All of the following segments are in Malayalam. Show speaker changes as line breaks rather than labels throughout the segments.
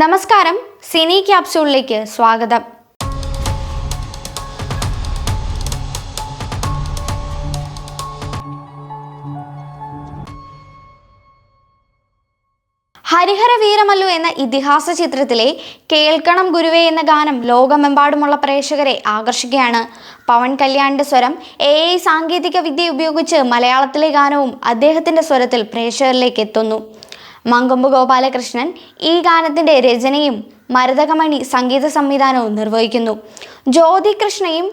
നമസ്കാരം സിനി ക്യാപ്സ്യൂളിലേക്ക് സ്വാഗതം. ഹരിഹര വീരമല്ലു എന്ന ഇതിഹാസ ചിത്രത്തിലെ കേൾക്കണം ഗുരുവേ എന്ന ഗാനം ലോകമെമ്പാടുമുള്ള പ്രേക്ഷകരെ ആകർഷിക്കുകയാണ്. പവൻ കല്യാണിന്റെ സ്വരം എ ഐ സാങ്കേതിക വിദ്യ ഉപയോഗിച്ച് മലയാളത്തിലെ ഗാനവും അദ്ദേഹത്തിന്റെ സ്വരത്തിൽ പ്രേക്ഷകരിലേക്ക് എത്തുന്നു. മങ്കൊമ്പ് ഗോപാലകൃഷ്ണൻ ഈ ഗാനത്തിന്റെ രചനയും മരതകമണി സംഗീത സംവിധാനവും നിർവഹിക്കുന്നു. ജ്യോതി കൃഷ്ണയും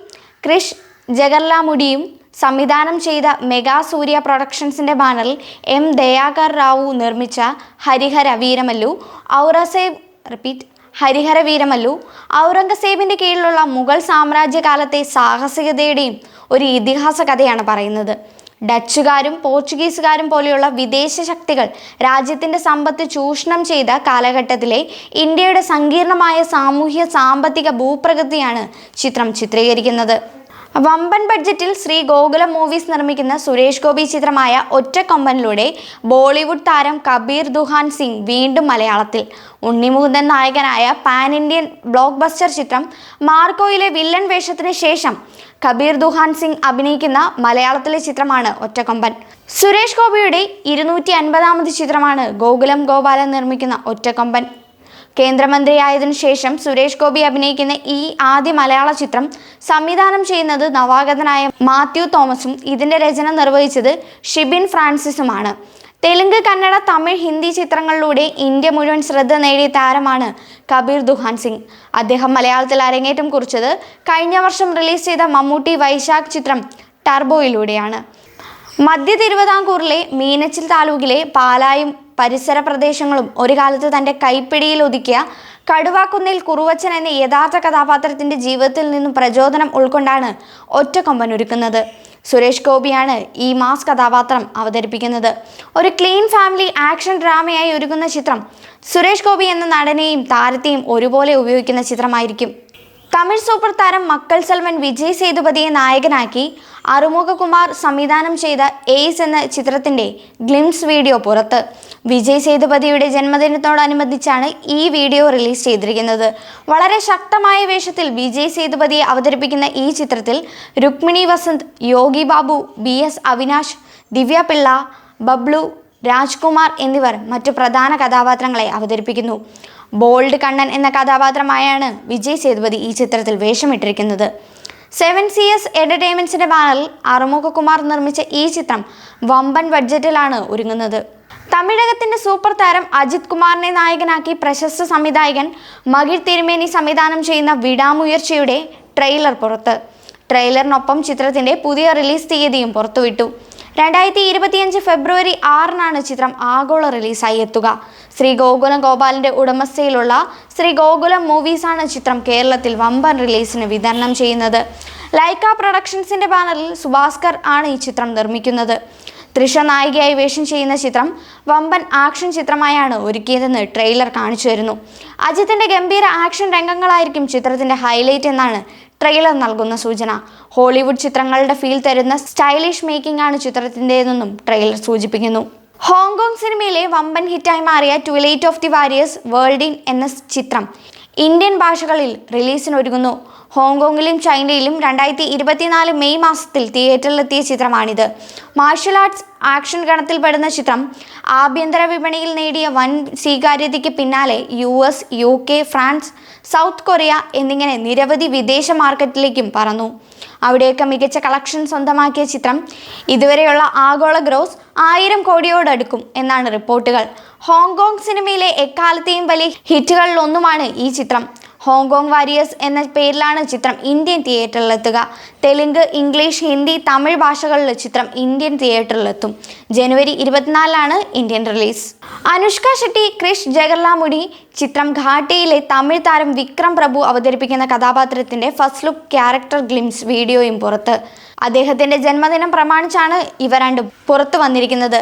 ക്രിഷ് ജഗർലാമുടിയും സംവിധാനം ചെയ്ത മെഗാ സൂര്യ പ്രൊഡക്ഷൻസിന്റെ ബാനറിൽ എം ദയാകർ റാവു നിർമ്മിച്ച ഹരിഹര വീരമല്ലു ഔറസേബ് റിപ്പീറ്റ് ഹരിഹര വീരമല്ലു ഔറംഗസേബിന്റെ കീഴിലുള്ള മുഗൾ സാമ്രാജ്യകാലത്തെ സാഹസികതയുടെയും ഒരു ഇതിഹാസ കഥയാണ് പറയുന്നത്. ഡച്ചുകാരും പോർച്ചുഗീസുകാരും പോലെയുള്ള വിദേശ ശക്തികൾ രാജ്യത്തിന്റെ സമ്പത്ത് ചൂഷണം ചെയ്ത കാലഘട്ടത്തിലെ ഇന്ത്യയുടെ സങ്കീർണമായ സാമൂഹ്യ സാമ്പത്തിക ഭൂപ്രകൃതിയാണ് ചിത്രം ചിത്രീകരിക്കുന്നത്. വമ്പൻ ബഡ്ജറ്റിൽ ശ്രീ ഗോകുലം മൂവീസ് നിർമ്മിക്കുന്ന സുരേഷ് ഗോപി ചിത്രമായ ഒറ്റക്കൊമ്പനിലൂടെ ബോളിവുഡ് താരം കബീർ ദുഹാൻ സിംഗ് വീണ്ടും മലയാളത്തിൽ. ഉണ്ണിമുകുന്ദൻ നായകനായ പാൻ ഇന്ത്യൻ ബ്ലോക്ക് ബസ്റ്റർ ചിത്രം മാർക്കോയിലെ വില്ലൻ വേഷത്തിന് ശേഷം കബീർ ദുഹാൻ സിംഗ് അഭിനയിക്കുന്ന മലയാളത്തിലെ ചിത്രമാണ് ഒറ്റക്കൊമ്പൻ. സുരേഷ് ഗോപിയുടെ ഇരുന്നൂറ്റി അൻപതാമത് ചിത്രമാണ് ഗോകുലം ഗോപാലൻ നിർമ്മിക്കുന്ന ഒറ്റക്കൊമ്പൻ. കേന്ദ്രമന്ത്രിയായതിനു ശേഷം സുരേഷ് ഗോപി അഭിനയിക്കുന്ന ഈ ആദ്യ മലയാള ചിത്രം സംവിധാനം ചെയ്യുന്നത് നവാഗതനായ മാത്യു തോമസും ഇതിന്റെ രചന നിർവഹിച്ചത് ഷിബിൻ ഫ്രാൻസിസുമാണ്. തെലുങ്ക് കന്നഡ തമിഴ് ഹിന്ദി ചിത്രങ്ങളിലൂടെ ഇന്ത്യ മുഴുവൻ ശ്രദ്ധ നേടിയ താരമാണ് കബീർ ദുഹാൻ സിംഗ്. അദ്ദേഹം മലയാളത്തിൽ അരങ്ങേറ്റം കുറിച്ചത് കഴിഞ്ഞ വർഷം റിലീസ് ചെയ്ത മമ്മൂട്ടി വൈശാഖ് ചിത്രം ടർബോയിലൂടെയാണ്. മധ്യ തിരുവിതാംകൂറിലെ മീനച്ചിൽ താലൂക്കിലെ പാലായും പരിസര പ്രദേശങ്ങളും ഒരു കാലത്ത് തന്റെ കൈപ്പിടിയിൽ ഒതുക്കിയ കടുവാക്കുന്നിൽ കുറുവച്ചൻ എന്ന യഥാർത്ഥ കഥാപാത്രത്തിന്റെ ജീവിതത്തിൽ നിന്നും പ്രചോദനം ഉൾക്കൊണ്ടാണ് ഒറ്റക്കൊമ്പൻ ഒരുക്കുന്നത്. സുരേഷ് ഗോപിയാണ് ഈ മാസ് കഥാപാത്രം അവതരിപ്പിക്കുന്നത്. ഒരു ക്ലീൻ ഫാമിലി ആക്ഷൻ ഡ്രാമയായി ഒരുങ്ങുന്ന ചിത്രം സുരേഷ് ഗോപി എന്ന നടനെയും താരത്തെയും ഒരുപോലെ ഉപയോഗിക്കുന്ന ചിത്രമായിരിക്കും. തമിഴ് സൂപ്പർ താരം മക്കൾ സെൽവൻ വിജയ് സേതുപതിയെ നായകനാക്കി അറുമുഖകുമാർ സംവിധാനം ചെയ്ത എയ്സ് എന്ന ചിത്രത്തിന്റെ ഗ്ലിംസ് വീഡിയോ പുറത്ത്. വിജയ് സേതുപതിയുടെ ജന്മദിനത്തോടനുബന്ധിച്ചാണ് ഈ വീഡിയോ റിലീസ് ചെയ്തിരിക്കുന്നത്. വളരെ ശക്തമായ വേഷത്തിൽ വിജയ് സേതുപതിയെ അവതരിപ്പിക്കുന്ന ഈ ചിത്രത്തിൽ രുക്മിണി വസന്ത് യോഗി ബാബു ബി എസ് അവിനാഷ് ദിവ്യ പിള്ള ബബ്ലു രാജ്കുമാർ എന്നിവർ മറ്റു പ്രധാന കഥാപാത്രങ്ങളെ അവതരിപ്പിക്കുന്നു. ബോൾഡ് കണ്ണൻ എന്ന കഥാപാത്രമായാണ് വിജയ് സേതുപതി ഈ ചിത്രത്തിൽ വേഷമിട്ടിരിക്കുന്നത്. സെവൻ സി എസ് എന്റർടൈൻമെന്റ്സിന്റെ ബാനറിൽ അറുമുഖകുമാർ നിർമ്മിച്ച ഈ ചിത്രം വമ്പൻ ബഡ്ജറ്റിലാണ് ഒരുങ്ങുന്നത്. തമിഴകത്തിന്റെ സൂപ്പർ താരം അജിത് കുമാറിനെ നായകനാക്കി പ്രശസ്ത സംവിധായകൻ മകിൾ തിരുമേനി സംവിധാനം ചെയ്യുന്ന വിടാമുയർച്ചയുടെ ട്രെയിലർ പുറത്ത്. ട്രെയിലറിനൊപ്പം ചിത്രത്തിന്റെ പുതിയ റിലീസ് തീയതിയും പുറത്തുവിട്ടു. രണ്ടായിരത്തി ഇരുപത്തിയഞ്ച് ഫെബ്രുവരി ആറിനാണ് ചിത്രം ആഗോള റിലീസായി എത്തുക. ശ്രീ ഗോകുലം ഗോപാലിന്റെ ഉടമസ്ഥയിലുള്ള ശ്രീ ഗോകുലം മൂവീസാണ് ചിത്രം കേരളത്തിൽ വമ്പൻ റിലീസിന് വിതരണം ചെയ്യുന്നത്. ലൈക്ക പ്രൊഡക്ഷൻസിന്റെ ബാനറിൽ സുഭാസ്കർ ആണ് ഈ ചിത്രം നിർമ്മിക്കുന്നത്. തൃഷ നായികയായി വേഷം ചെയ്യുന്ന ചിത്രം വമ്പൻ ആക്ഷൻ ചിത്രമായാണ് ഒരുക്കിയതെന്ന് ട്രെയിലർ കാണിച്ചു വരുന്നു അജിത്തിന്റെ ഗംഭീര ആക്ഷൻ രംഗങ്ങളായിരിക്കും ചിത്രത്തിന്റെ ഹൈലൈറ്റ് എന്നാണ് ട്രെയിലർ നൽകുന്ന സൂചന. ഹോളിവുഡ് ചിത്രങ്ങളുടെ ഫീൽ തരുന്ന സ്റ്റൈലിഷ് മേക്കിംഗ് ആണ് ചിത്രത്തിന്റെതെന്നും ട്രെയിലർ സൂചിപ്പിക്കുന്നു. ഹോങ്കോങ് സിനിമയിലെ വമ്പൻ ഹിറ്റായി മാറിയ twilight of the warriors walled in എന്ന ചിത്രം ഇന്ത്യൻ ഭാഷകളിൽ റിലീസിനൊരുങ്ങുന്നു ഹോങ്കോങ്ങിലും ചൈനയിലും രണ്ടായിരത്തി ഇരുപത്തിനാല് മെയ് മാസത്തിൽ തിയേറ്ററിലെത്തിയ ചിത്രമാണിത്. മാർഷൽ ആർട്സ് ആക്ഷൻ ഗണത്തിൽപ്പെടുന്ന ചിത്രം ആഭ്യന്തര വിപണിയിൽ നേടിയ വൻ സ്വീകാര്യതയ്ക്ക് പിന്നാലെ U S U K France south Korea എന്നിങ്ങനെ നിരവധി വിദേശ മാർക്കറ്റിലേക്കും പറന്നു. അവിടെയൊക്കെ മികച്ച കളക്ഷൻ സ്വന്തമാക്കിയ ചിത്രം ഇതുവരെയുള്ള ആഗോള ഗ്രോസ് ആയിരം കോടിയോടടുക്കും എന്നാണ് റിപ്പോർട്ടുകൾ. ഹോങ്കോങ് സിനിമയിലെ എക്കാലത്തെയും വലിയ ഹിറ്റുകളിലൊന്നുമാണ് ഈ ചിത്രം. ഹോങ്കോങ് വാരിയേഴ്സ് എന്ന പേരിലാണ് ചിത്രം ഇന്ത്യൻ തിയേറ്ററിലെത്തുക. തെലുങ്ക് ഇംഗ്ലീഷ് ഹിന്ദി തമിഴ് ഭാഷകളിൽ ചിത്രം ഇന്ത്യൻ തിയേറ്ററിലെത്തും. ജനുവരി ഇരുപത്തിനാലിലാണ് ഇന്ത്യൻ റിലീസ്. അനുഷ്ക ഷെട്ടി ക്രിഷ് ജഗർലാമുടി ചിത്രം ഘാട്ടിയിലെ തമിഴ് താരം വിക്രം പ്രഭു അവതരിപ്പിക്കുന്ന കഥാപാത്രത്തിന്റെ ഫസ്റ്റ് ലുക്ക് ക്യാരക്ടർ ഗ്ലിംസ് വീഡിയോയും പുറത്ത്. അദ്ദേഹത്തിന്റെ ജന്മദിനം പ്രമാണിച്ചാണ് ഇവ രണ്ടും പുറത്തു വന്നിരിക്കുന്നത്.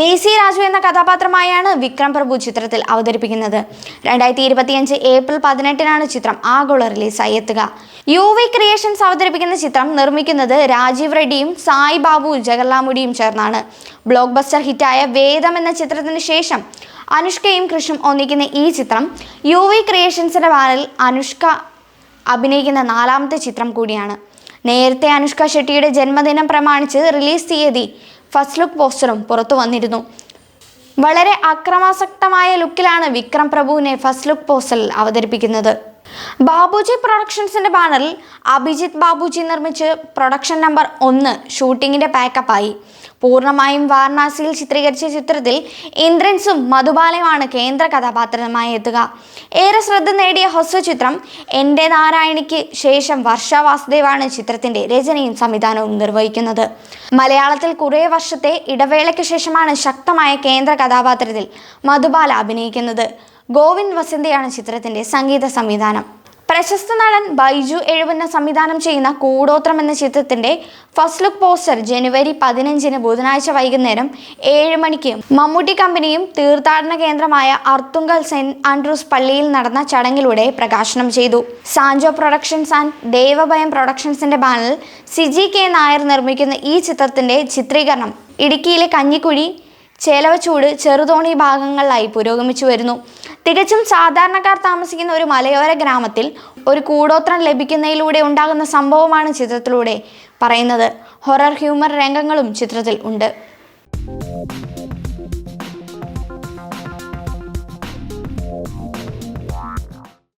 ദേശി രാജു എന്ന കഥാപാത്രമായാണ് വിക്രം പ്രഭു ചിത്രത്തിൽ അവതരിപ്പിക്കുന്നത്. രണ്ടായിരത്തി ഇരുപത്തിയഞ്ച് ഏപ്രിൽ പതിനെട്ടിനാണ് ചിത്രം ആഗോള റിലീസായി എത്തുക. യു വി ക്രിയേഷൻസ് അവതരിപ്പിക്കുന്ന ചിത്രം നിർമ്മിക്കുന്നത് രാജീവ് റെഡ്ഡിയും സായി ബാബു ജഗർലാമുടിയും ചേർന്നാണ്. ബ്ലോക്ക് ബസ്റ്റർ ഹിറ്റായ വേദം എന്ന ചിത്രത്തിന് ശേഷം അനുഷ്കയും കൃഷും ഒന്നിക്കുന്ന ഈ ചിത്രം യു വി ക്രിയേഷൻസിന്റെ ബാനറിൽ അനുഷ്ക അഭിനയിക്കുന്ന നാലാമത്തെ ചിത്രം കൂടിയാണ്. നേരത്തെ അനുഷ്ക ഷെട്ടിയുടെ ജന്മദിനം പ്രമാണിച്ച് റിലീസ് തീയതി ഫസ്റ്റ് ലുക്ക് പോസ്റ്ററും പുറത്തു വന്നിരുന്നു. വളരെ അക്രമാസക്തമായ ലുക്കിലാണ് വിക്രം പ്രഭുവിനെ ഫസ്റ്റ് ലുക്ക് പോസ്റ്ററിൽ അവതരിപ്പിക്കുന്നത്. ബാബുജി പ്രൊഡക്ഷൻസിന്റെ ബാനറിൽ അഭിജിത്ത് ബാബുജി നിർമ്മിച്ച് പ്രൊഡക്ഷൻ നമ്പർ ഒന്ന് ഷൂട്ടിങ്ങിന്റെ പാക്കപ്പായി. പൂർണമായും വാരണാസിയിൽ ചിത്രീകരിച്ച ചിത്രത്തിൽ ഇന്ദ്രൻസും മധുബാലയുമാണ് കേന്ദ്ര കഥാപാത്രമായി എത്തുക. ഏറെ ശ്രദ്ധ നേടിയ ഹ്രസ്വ ചിത്രം എന്റെ നാരായണിക്ക് ശേഷം വർഷ വാസുദേവാണ് ചിത്രത്തിന്റെ രചനയും സംവിധാനവും നിർവഹിക്കുന്നത്. മലയാളത്തിൽ കുറേ വർഷത്തെ ഇടവേളയ്ക്ക് ശേഷമാണ് ശക്തമായ കേന്ദ്ര കഥാപാത്രത്തിൽ മധുബാല അഭിനയിക്കുന്നത്. ഗോവിന്ദ് വസന്തയാണ് ചിത്രത്തിന്റെ സംഗീത സംവിധാനം. പ്രശസ്ത നടൻ ബൈജു എഴുപന്ന സംവിധാനം ചെയ്യുന്ന കൂടോത്രം എന്ന ചിത്രത്തിന്റെ ഫസ്റ്റ് ലുക്ക് പോസ്റ്റർ ജനുവരി പതിനഞ്ചിന് ബുധനാഴ്ച വൈകുന്നേരം ഏഴ് മണിക്ക് മമ്മൂട്ടി കമ്പനിയും തീർത്ഥാടന കേന്ദ്രമായ അർത്തുങ്കൽ സെന്റ് ആൻഡ്രൂസ് പള്ളിയിൽ നടന്ന ചടങ്ങിലൂടെ പ്രകാശനം ചെയ്തു. സാൻജോ പ്രൊഡക്ഷൻസ് ആൻഡ് ദേവഭയം പ്രൊഡക്ഷൻസിന്റെ ബാനറിൽ സിജി കെ നായർ നിർമ്മിക്കുന്ന ഈ ചിത്രത്തിന്റെ ചിത്രീകരണം ഇടുക്കിയിലെ കഞ്ഞിക്കുഴി ചേലവച്ചൂട് ചെറുതോണി ഭാഗങ്ങളിലായി പുരോഗമിച്ചു വരുന്നു. തികച്ചും സാധാരണക്കാർ താമസിക്കുന്ന ഒരു മലയോര ഗ്രാമത്തിൽ ഒരു കൂടോത്രം ലഭിക്കുന്നതിലൂടെ ഉണ്ടാകുന്ന സംഭവമാണ് ചിത്രത്തിലൂടെ പറയുന്നത്. ഹൊറർ ഹ്യൂമർ രംഗങ്ങളും ചിത്രത്തിൽ ഉണ്ട്.